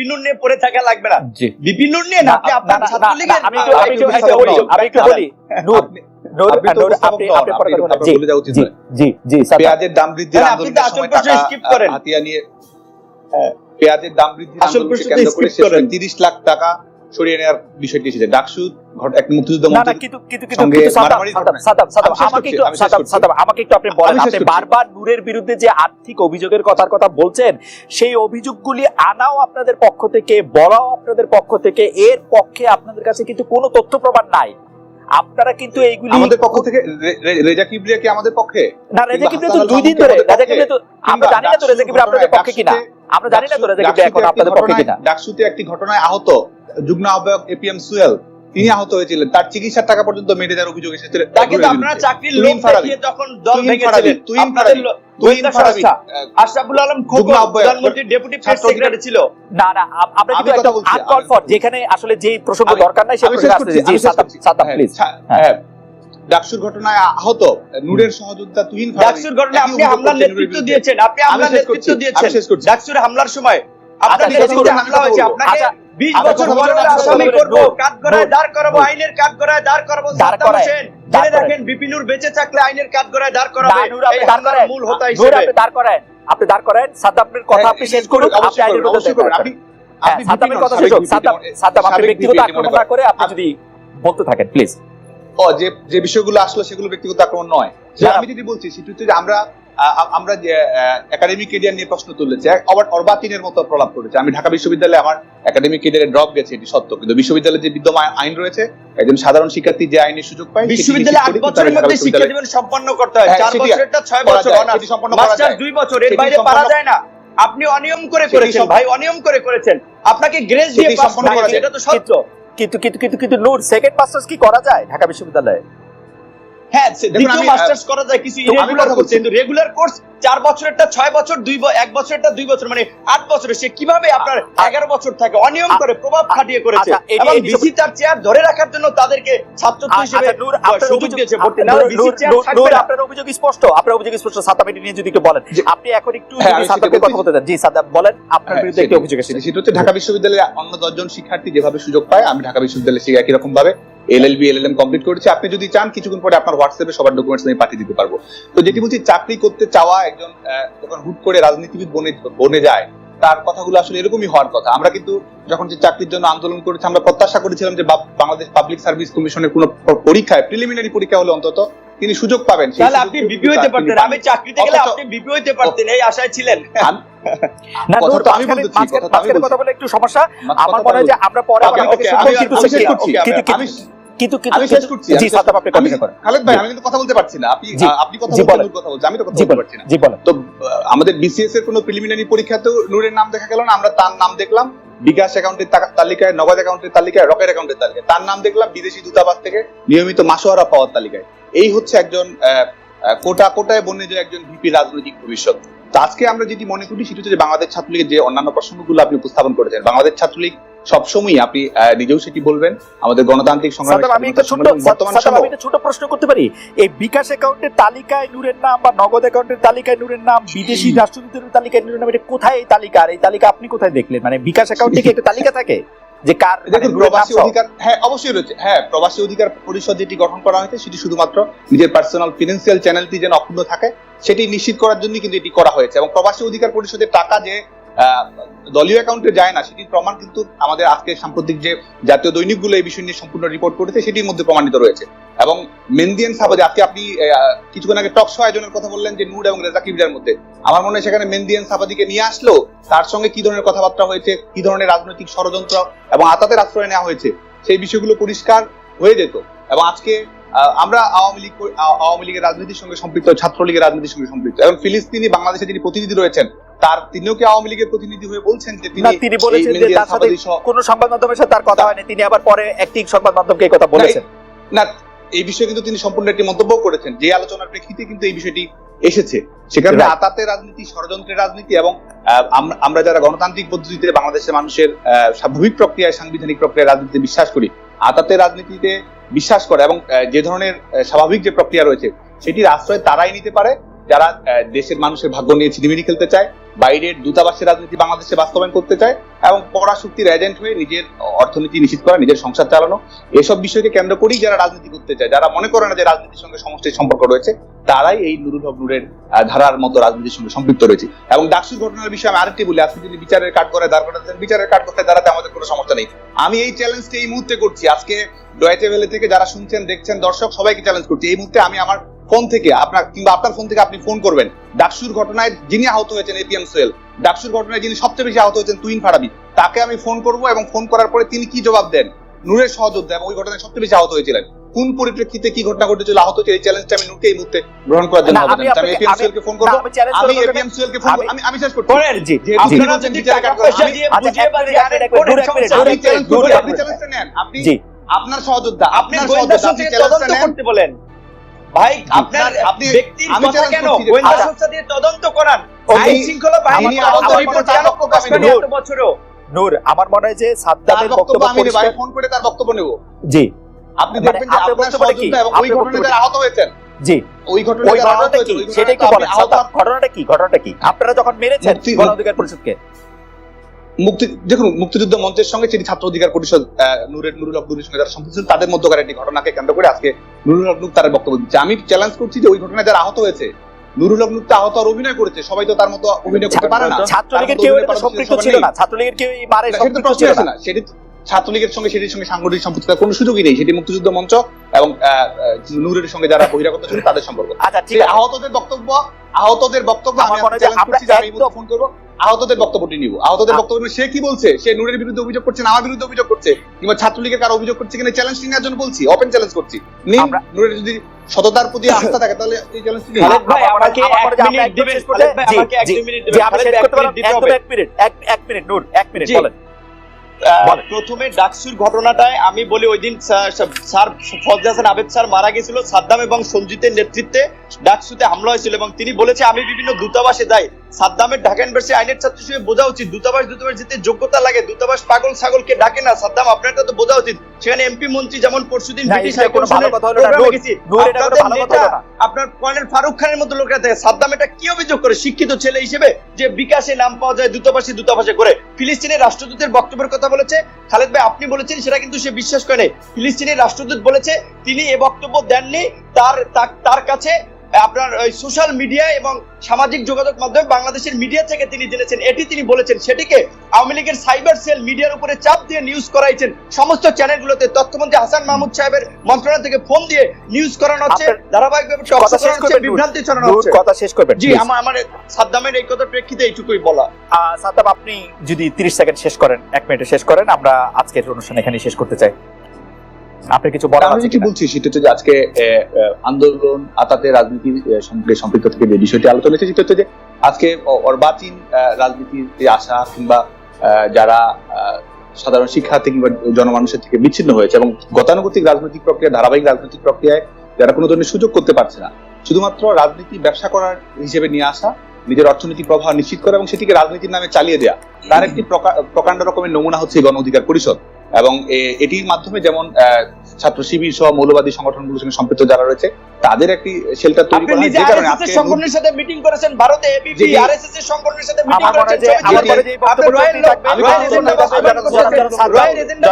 বিপিনুর নিয়ে পড়ে থাকা লাগবে না বিপিনুর নিয়ে না আপনি আপনার ছাত্রলীগের আমি একটু- আমি একটু- বলি, আমি একটু বলি। নূর। পেঁয়াজের দাম বৃদ্ধির হ্যাঁ। পেঁয়াজের দাম বৃদ্ধির আসল আন্দোলনকে কেন্দ্র করে করেন। তিরিশ লাখ টাকা সরিয়ে নেওয়ার বিষয়টি এসেছে। ডাকসু মুক্তিযুদ্ধ আমাকে একটু আপনি বলেন আপনি বারবার নূরের বিরুদ্ধে যে আর্থিক অভিযোগের কথার কথা বলছেন সেই অভিযোগগুলি আনাও আপনাদের পক্ষ থেকে বলাও আপনাদের পক্ষ থেকে এর পক্ষে আপনাদের কাছে কিন্তু কোনো তথ্য প্রমাণ নাই। আপনারা কিন্তু এইগুলি আমাদের পক্ষ থেকে রেজা কিবরিয়া কি আমাদের পক্ষে? না রেজা কিংবা কিবরিয়া তো দুই দিন ধরে রেজা? কিবরিয়া তো আমরা জানি না তো রেজা কিবরিয়া আপনাদের পক্ষে কিনা। আমরা জানি না তো রেজা কিবরিয়া এখন আপনাদের পক্ষে কিনা। ডাকসুতে একটি ঘটনায় আহত। যুগ্ম আহ্বায়ক এপিএম সুয়েল তিনি আহত হয়েছিলেন। তার চিকিৎসার টাকা পর্যন্ত মেরে দেওয়ার অভিযোগ এসেছে তাকে তো আপনারা চাকরির লোক দেখিয়ে তখন দল ভেঙেছিলেন ফারাবি, লো- ফারাবি, আশরাফুল আলম খোকন প্রধানমন্ত্রীর ডেপুটি প্রেস সেক্রেটারি ছিল। না না আপ- আমরা আমি কিন্তু একটা আনকল ফর যেখানে আসলে যেই প্রসঙ্গ দরকার নাই সেই প্রসঙ্গে করছি, জি। সাদ্দাম হ্যাঁ, প্লিজ হ্যাঁ, ডাকসুর ঘটনায় আহত নূরের সহযোদ্ধা তুহিন ডাকসুর ঘটনায় আপনি হামলার নেতৃত্ব দিয়েছেন আপনি হামলার নেতৃত্ব দিয়েছেন। ডাকসুর হামলার সময়। আপনার আচ্ছা, নেতৃত্বে হামলা হয়েছে আপনাকে আচ্ছা, বিশ আচ্ছা, বছর আসামি বলবেন, করব নূর, গড়ায় দাঁড় করাবো আইনের দাঁড় করাবো সাদ্দাম হোসেন জেনে রাখেন বিপিনুর বেঁচে থাকলে আইনের দাঁড় করাবে। আপনি এই হামলার করেন। মূল হোতা হিসেবে। আপনি দাঁড় করেন আপনি দাঁড় করেন সাদ্দামের কথা হ্যাঁ, আপনি শেষ করুন আপনি আইনের করুন, করুন। আপনি হ্যাঁ, আপনি সাদ্দামের কথা শেষ হোক। সাদ্দাম সাদ্দাম আপনি ব্যক্তিগত আক্রমণ না করে আপনি যদি বলতে থাকেন প্লিজ। ও যে যে বিষয়গুলো আসলো সেগুলো ব্যক্তিগত আক্রমণ নয়। আমি যদি বলছি সেটা আমরা আমরা যে একাডেমিক কেরিয়ার নিয়ে প্রশ্ন তুলেছি আবার অর্বাচীনের মতো প্রলাপ করেছে। আমি ঢাকা বিশ্ববিদ্যালয়ে আমার একাডেমিক কেরিয়ারে ড্রপ গেছে এটি সত্য। কিন্তু বিশ্ববিদ্যালয়ে যে বিদ্যমান আইন রয়েছে একজন সাধারণ শিক্ষার্থী যে আইনের সুযোগ পায় বিশ্ববিদ্যালয়ে আট বছরের মধ্যে শিক্ষা জীবন সম্পন্ন করতে হয়। হ্যাঁ, চার বছরেরটা ছয় বছর অনার্স। সম্পন্ন করা যায়। দুই বছর এর বাইরে পারা যায় না। আপনি অনিয়ম করে করেছেন ভাই অনিয়ম করে করেছেন। আপনাকে গ্রেস দিয়ে পাস সম্পন্ন করা যায়। এটা তো সত্য। কিন্তু কিন্তু কিন্তু কিন্তু নূর সেকেন্ড মাস্টার্স কি করা যায় ঢাকা বিশ্ববিদ্যালয়ে? হ্যাঁ দ্বিতীয় মাস্টার্স করা যায় কিছু ইরেগুলার কোর্স কিন্তু রেগুলার কোর্স চার বছরেরটা ছয় বছর দুই এক বছরেরটা দুই বছর মানে আট বছরে সে কীভাবে আপনার এগারো বছর থাকে অনিয়ম করে প্রভাব খাটিয়ে করেছে আচ্ছা, এবং বিসি তার চেয়ার ধরে রাখার জন্য তাদেরকে ছাত্রত্ব হিসেবে আচ্ছা, সুযোগ দিয়েছে ভর্তি না বিসি চেয়ার আপনার অভিযোগ স্পষ্ট আপনার অভিযোগ স্পষ্ট এটি নিয়ে যদি একটু বলেন। আপনি এখন একটু হ্যাঁ, আমি কথা বলতে দেন। জি বলেন আপনার হ্যাঁ, বিরুদ্ধে একটি অভিযোগ এসেছে। সেটা হচ্ছে ঢাকা বিশ্ববিদ্যালয়ে অন্য দশজন শিক্ষার্থী যেভাবে সুযোগ পায় আমি ঢাকা বিশ্ববিদ্যালয়ে সেই একই রকম ভাবে এলএলবি এলএলএম কমপ্লিট করেছি। আপনি যদি চান কিছুক্ষণ পরে আপনার হোয়াটসঅ্যাপে সবার ডকুমেন্টস আমি পাঠিয়ে দিতে পারব। তো যেটি বলছি চাকরি করতে চাওয়া একজন যখন হুট করে রাজনীতিবিদ বনে বনে যায় তার কথাগুলো আসলে এরকমই হওয়ার কথা। আমরা কিন্তু যখন যে চাকরির জন্য আন্দোলন করেছি আমরা প্রত্যাশা করেছিলাম যে বাংলাদেশ পাবলিক সার্ভিস কমিশনের কোনো পরীক্ষায় প্রিলিমিনারি পরীক্ষা হলে অন্তত তিনি সুযোগ পাবেন। তাহলে আপনি কিন্তু বিপি হইতে পারতেন। আমি চাকরিতে গেলে আপনি বিপি হইতে পারতেন। এই আশায় ছিলেন। আমি- না কথা নূর আমি। বলে একটু সমস্যা। আমার মনে হয় যে আমরা পরে আমি- শেষ করছি, কিন্তু- আমি- শেষ করছি জি সাদ্দাম আপনি আমি কন্টিনিউ করেন। খালেদ ভাই আমি কিন্তু কথা বলতে পারছি না। আপনি আপনি কথা। নূর কথা আমি তো কথা বলতে পারছি না। জি বলেন। তো আমাদের বিসিএস এর কোনো প্রিলিমিনারি পরীক্ষাতেও নূরের নাম দেখা গেল না? আমরা তার নাম দেখলাম। বিকাশ অ্যাকাউন্টের তালিকায় নগদ অ্যাকাউন্টের তালিকায় রকেট অ্যাকাউন্টের তালিকায়। তার নাম দেখলাম বিদেশি দূতাবাস থেকে নিয়মিত মাসোহারা পাওয়ার তালিকায়। এই হচ্ছে একজন কোটা কোটায় বনে যে একজন ভিপি রাজনৈতিক ভবিষ্যৎ। তো আজকে আমরা যেটি মনে করি সেটি হচ্ছে যে বাংলাদেশ ছাত্রলীগের যে অন্যান্য প্রসঙ্গগুলো আপনি উপস্থাপন করেছেন বাংলাদেশ ছাত্রলীগ সবসময়ই আপনি নিজেও সেটি বলবেন আমাদের গণতান্ত্রিক সংগ্রামের আমি একটা বর্তমান আমি একটা ছোট প্রশ্ন করতে পারি। এই বিকাশ অ্যাকাউন্টের তালিকায় নূরের নাম বা নগদ অ্যাকাউন্টের তালিকায় নূরের নাম বিদেশি রাষ্ট্রদূতের তালিকায় নূরের নাম এটা কোথায় এই তালিকা? আর এই তালিকা আপনি কোথায় দেখলেন? মানে বিকাশ অ্যাকাউন্টে কি একটা তালিকা থাকে? যে কার মানে দেখুন প্রবাসী অধিকার হ্যাঁ অবশ্যই রয়েছে। হ্যাঁ প্রবাসী অধিকার পরিষদ যেটি গঠন করা হয়েছে সেটি শুধুমাত্র নিজের পার্সোনাল ফিনান্সিয়াল চ্যানেলটি যেন অক্ষুণ্ণ থাকে সেটি নিশ্চিত করার জন্য কিন্তু এটি করা হয়েছে। এবং প্রবাসী অধিকার পরিষদের টাকা যে আহ, দলীয় অ্যাকাউন্টে যায় না সেটির প্রমাণ কিন্তু আমাদের আজকে সাম্প্রতিক যে জাতীয় দৈনিকগুলো এই বিষয় নিয়ে সম্পূর্ণ রিপোর্ট করেছে সেটির মধ্যে প্রমাণিত রয়েছে। এবং মেন্দিয়ান সাবাদে আজকে আপনি কিছুক্ষণ আগে টক শো আয়োজনের কথা বললেন যে নূর এবং রেজা কিবরিয়ার মধ্যে। আমার মনে হয় সেখানে মেন্দিয়ান সাবাদিকে নিয়ে আসলো তার সঙ্গে কি ধরনের কথাবার্তা হয়েছে কি ধরনের রাজনৈতিক ষড়যন্ত্র এবং আতাতের আশ্রয় নেওয়া হয়েছে সেই বিষয়গুলো পরিষ্কার হয়ে যেত। এবং আজকে আমরা আওয়ামী লীগ আওয়ামী লীগের রাজনীতির সঙ্গে সম্পৃক্ত ছাত্রলীগের রাজনীতির সঙ্গে সম্পৃক্ত। এবং ফিলিস্তিনি বাংলাদেশে যিনি প্রতিনিধি রয়েছেন তার তিনিও কি আওয়ামী লীগের প্রতিনিধি হয়ে বলছেন যে না তিনি বলেছেন যে তার সাথে কোন সংবাদ মাধ্যমের সাথে তার কথা হয়নি তিনি আবার পরে একটি সংবাদ মাধ্যমকে কথা বলেছেন। না এই বিষয়ে কিন্তু তিনি সম্পূর্ণ একটি মন্তব্য করেছেন। যে আলোচনার প্রেক্ষিতে কিন্তু এই বিষয়টি এসেছে। সেখানে আতাতে আতাতের রাজনীতি ষড়যন্ত্রের রাজনীতি এবং আহ, আমরা যারা গণতান্ত্রিক পদ্ধতিতে বাংলাদেশের মানুষের স্বাভাবিক প্রক্রিয়ায় সাংবিধানিক প্রক্রিয়ায় রাজনীতিতে বিশ্বাস করি আতাতে রাজনীতিতে বিশ্বাস করে এবং যে ধরনের স্বাভাবিক যে প্রক্রিয়া রয়েছে সেটির আশ্রয় তারাই নিতে পারে। যারা দেশের মানুষের ভাগ্য নিয়ে ছিনিমিনি খেলতে চায়, বাইরের দূতাবাসের রাজনীতি বাংলাদেশে বাস্তবায়ন করতে চায়, এবং পরাশক্তির এজেন্ট হয়ে নিজের অর্থনীতি নিশ্চিত করা, নিজের সংসার চালানো, এসব বিষয়কে কেন্দ্র করেই যারা রাজনীতি করতে চায়, যারা মনে করে না যে রাজনীতির সঙ্গে সমষ্টির সম্পর্ক রয়েছে, তারাই এই নুরুল হক নূরের ধারার মতো রাজনীতির সঙ্গে সম্পৃক্ত রয়েছে। এবং ডাকসুর ঘটনার বিষয়ে আমি আরেকটি বলি, আজকে যদি বিচারের কাঠ করে দাঁড় করাতেন, বিচারের কাঠ করতে দাঁড়াতে আমাদের কোনো সমস্যা নেই। আমি এই চ্যালেঞ্জটি এই মুহূর্তে করছি। আজকে ডয়েটে ভেলে থেকে যারা শুনছেন, দেখছেন, দর্শক, সবাইকে চ্যালেঞ্জ করছি। এই মুহূর্তে আমি আমার ফোন থেকে আপনার কিংবা আপনার ফোন থেকে আপনি ফোন করবেন। ডাকসুর ঘটনায় যিনি আহত হয়েছেন এপিএম সোহেল ডাকসুর ঘটনায় যিনি সবচেয়ে বেশি আহত হয়েছেন তুইন ফারাবি তাকে আমি ফোন করব এবং ফোন করার পরে তিনি কি জবাব দেন? নূরের সহযোদ্ধা এবং ওই ঘটনায় সবচেয়ে বেশি আহত হয়েছিলেন। কোন পরিপ্রেক্ষিতে কি ঘটনা ঘটেছিল আহত হয়েছে এই চ্যালেঞ্জটা আমি নূরকে এই মুহূর্তে গ্রহণ করার জন্য না, আমি এপিএম সোহেলকে ফোন করব। আমি এপিএম সোহেলকে ফোন করব। আমি- আমি শেষ করছি। করেন জি আপনারা যদি টাকা পয়সা দিয়ে আচ্ছা, বুঝিয়ে। চ্যালেঞ্জ আপনি চ্যালেঞ্জটা নেন। আপনি আপনার সহযোদ্ধা আপনি আপনার সহযোদ্ধা আপনি চ্যালেঞ্জটা নেন। করতে বলেন। ভাই আপনার আপনি- ব্যক্তির কথা কেন? গোয়েন্দা আচ্ছা। সংস্থা দিয়ে তদন্ত করান। আইন শৃঙ্খলা বাহিনী তদন্ত আহত রিপোর্ট হয়েছেন, কেন প্রকাশ করেনি। এত বছরেও নূর আমার মনে হয় যে সাদ্দামের বক্তব্য আমি পরিষ্কার ফোন করে তার বক্তব্য নেব। জি। আপনি মানে দেখবেন যে আপনার? এবং ওই ঘটনায় আহত হয়েছেন। জি। ওই ঘটনাটা কি? সেটা বলেন। ঘটনাটা কি? ঘটনাটা কি? আপনারা যখন মেরেছেন গণ অধিকার পরিষদকে। মুক্তি দেখুন মুক্তিযুদ্ধ মঞ্চের সঙ্গে তিনি ছাত্র অধিকার পরিষদ নুরের নুরুল হক নুরের সঙ্গে যারা সম্পৃক্ত তাদের মধ্যকার একটি ঘটনাকে কেন্দ্র করে আজকে নুরুল হক নুর তার বক্তব্য দিচ্ছে। আমি চ্যালেঞ্জ করছি যে ওই ঘটনায় যারা আহত হয়েছে নুরুল হক নুর তো আহত আর অভিনয় করেছে সবাই তো তার মতো অভিনয় করতে পারে না। ছাত্রলীগের কেউ সম্পৃক্ত ছিল না ছাত্রলীগের কেউ এই মারে তো সম্পৃক্ত ছিল না। সেটি ছাত্রলীগের সঙ্গে সেটির সঙ্গে সাংগঠনিক সম্পৃক্ততার কোনো সুযোগই নেই। সেটি মুক্তিযুদ্ধ মঞ্চ এবং নূরের সঙ্গে যারা বহিরাগত ছিল তাদের সম্পর্ক। আচ্ছা ঠিক আহতদের বক্তব্য আহতদের বক্তব্য চ্যালেঞ্জ ফোন করব আহতদের বক্তব্যটি নিব। আহতদের বক্তব্য সে কি বলছে? সে নূরের বিরুদ্ধে অভিযোগ করছে আমার বিরুদ্ধে অভিযোগ করছে কিংবা ছাত্রলীগের কারও অভিযোগ করছে কিনা চ্যালেঞ্জ নেওয়ার জন্য বলছি ওপেন চ্যালেঞ্জ করছি। নিন নূরের যদি সততার প্রতি আস্থা থাকে তাহলে এই চ্যালেঞ্জটি নিন। ভাই, আমাকে আমার এক মনে হয় যে আমরা মিনিট দিবেন। আমাকে এক মিনিট দিবেন। এক মিনিট এক মিনিট এক মিনিট নূর এক বলেন। প্রথমে ডাকসুর ঘটনাটায় আমি বলি ওই দিন স্যার- ফজল হাসান আবেদ স্যার মারা গেছিল সাদ্দাম এবং সঞ্জিতের নেতৃত্বে। ডাকসুতে হামলা হয়েছিল এবং তিনি বলেছে আমি বিভিন্ন দূতাবাসে যাই। সাদ্দামের ঢাকা ইউনিভার্সিটি আইনের ছাত্র হিসেবে বোঝা উচিত। দূতাবাস দূতাবাস যেতে যোগ্যতা লাগে দূতাবাস পাগল ছাগলকে ডাকে না। সাদ্দাম আপনারটা তো বোঝা উচিত। সেখানে এমপি মন্ত্রী যেমন পরশুদিন ব্রিটিশ। আপনার কর্নেল ফারুক খানের মতো লোকরা থাকে। সাদ্দাম এটা কি অভিযোগ করে? শিক্ষিত ছেলে হিসেবে যে বিকাশে নাম পাওয়া যায় দূতাবাসে দূতাবাসে করে। ফিলিস্তিনের রাষ্ট্রদূতের বক্তব্যের কথা বলেছে। খালেদ ভাই আপনি বলেছেন সেটা কিন্তু সে বিশ্বাস করে। ফিলিস্তিনের রাষ্ট্রদূত বলেছে তিনি এ বক্তব্য দেননি। তার- তার কাছে আপনার ওই সোশ্যাল মিডিয়া এবং সামাজিক যোগাযোগ মাধ্যমে বাংলাদেশের মিডিয়া থেকে তিনি জেনেছেন এটি তিনি বলেছেন সেটিকে আওয়ামী লীগের সাইবার সেল মিডিয়ার উপরে চাপ দিয়ে নিউজ করাইছেন। সমস্ত চ্যানেলগুলোতে তথ্যমন্ত্রী হাসান মাহমুদ সাহেবের মন্ত্রণালয় থেকে ফোন দিয়ে নিউজ করানো হচ্ছে ধারাবাহিকভাবে কথা শেষ করবেন বিভ্রান্তি ছড়ানো হচ্ছে। কথা শেষ করবেন জি আমার আমার সাদ্দামের এই কথার প্রেক্ষিতে এইটুকুই বলা। সাদ্দাম আপনি যদি 30 সেকেন্ড শেষ করেন এক মিনিটে শেষ করেন আমরা আজকের অনুষ্ঠান এখানে শেষ করতে চাই। আপনি কিছু বলার আমি আছে যেটি বলছি সেটা হচ্ছে যে আজকে আন্দোলন আতাতে রাজনীতির সঙ্গে সম্পৃক্ত থেকে যে বিষয়টি আলোচনা হয়েছে সেটা হচ্ছে যে আজকে অর্বাচীন কিংবা যারা সাধারণ শিক্ষার্থী কিংবা জনমানুষের থেকে বিচ্ছিন্ন হয়েছে এবং গতানুগতিক রাজনৈতিক প্রক্রিয়া ধারাবাহিক রাজনৈতিক প্রক্রিয়ায় যারা কোনো ধরনের সুযোগ করতে পারছে না শুধুমাত্র রাজনীতি ব্যবসা করার হিসেবে নিয়ে আসা নিজের অর্থনৈতিক প্রভাব নিশ্চিত করা এবং সেটিকে রাজনীতির নামে চালিয়ে দেওয়া তার একটি প্রকা- প্রকাণ্ড রকমের নমুনা হচ্ছে গণ অধিকার পরিষদ। এবং এটির মাধ্যমে যেমন ছাত্র শিবির সহ মৌলবাদী সংগঠনগুলোর সঙ্গে সম্পৃক্ত যারা রয়েছে তাদের একটি শেল্টার তৈরি করা হয়। যে কারণে আজকে সংগঠনের সাথে মিটিং করেছেন ভারতে এবিপি আরএসএস এর সংগঠনের সাথে মিটিং করেছেন আমার পরে যে আপনি বক্তব্য আমি রয়্যাল এজেন্ডা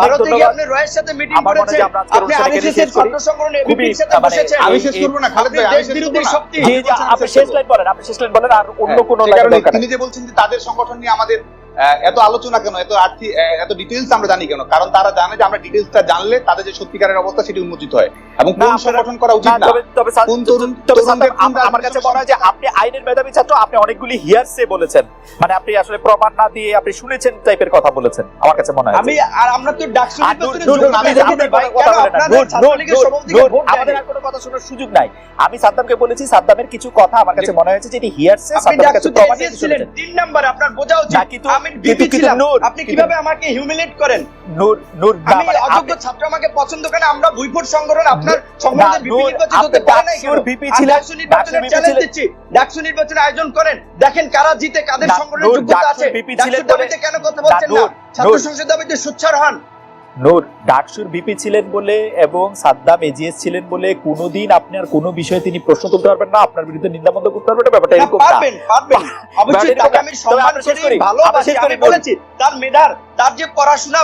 ভারতে গিয়ে আপনি রয়্যালের সাথে মিটিং করেছেন যে আপনি আরএসএস এর ছাত্র এবিপির সাথে মানে, বসেছেন। আমি শেষ করব না খালেদ ভাই আমি দেশ বিরোধী শক্তি। জি জি আপনি শেষ লাইন বলেন আপনি শেষ লাইন বলেন আর অন্য হ্যাঁ, কোনো সে লাইন দরকার তিনি যে বলছেন যে তাদের সংগঠন নিয়ে আমাদের এত আলোচনা কেন? এত আর্থিক এত ডিটেলস আমরা জানি কেন? কারণ তারা জানে যে আমরা ডিটেলসটা জানলে তাদের যে সত্যিকারের অবস্থা সেটি উন্মোচিত হয়। এবং কোন সংগঠন করা উচিত না, তবে কোন তরুণ আমার কাছে মনে হয় যে আপনি আইনের মেধাবী ছাত্র আপনি অনেকগুলি হিয়ারসে বলেছেন। মানে আপনি আসলে প্রমাণ না দিয়ে আপনি শুনেছেন টাইপের কথা বলেছেন আমার কাছে মনে হয় আমি আর আমরা তো ডাকসু আমাদের আর কোনো কথা শোনার সুযোগ নাই। আমি সাদ্দামকে বলেছি সাদ্দামের কিছু কথা আমার কাছে মনে হয়েছে যে এটি হিয়ারসে সাদ্দামের কাছে প্রমাণ তিন নাম্বার আপনার বোঝা উচিত। কিন্তু- আমি ডিপি ছিলাম। আপনি কীভাবে আমাকে হিউমিলেট করেন? নূর নূর আমি অযোগ্য ছাত্র আমাকে পছন্দ করে আমরা ভুইফোট সংগঠন আপনার সংগঠনের বিপি নূর, নির্বাচিত হতে পারে না কেন? বিপি ডাকসু নির্বাচনের চ্যালেঞ্জ দিচ্ছি। ডাকসু নির্বাচনের আয়োজন করেন। দেখেন কারা জিতে কাদের সংগঠনের যোগ্যতা আছে। VP ছিলেন কেন কথা বলছেন না ছাত্র সংসদ দাবিতে সুচ্ছার হন। নূর ডাকসুর ভিপি ছিলেন বলে এবং সাদ্দাম এজিএস ছিলেন বলে কোনোদিন আপনার কোনো বিষয়ে তিনি প্রশ্ন তুলতে পারবেন না আপনার বিরুদ্ধে নিন্দাবন্ধ করতে পারবেন ব্যাপারটা এরকম না। পারবেন পারবেন। অবশ্যই তাকে আমি সম্মান করি করি, ভালোবাসি আমি বলেছি তার মেধার তার যে পড়াশোনা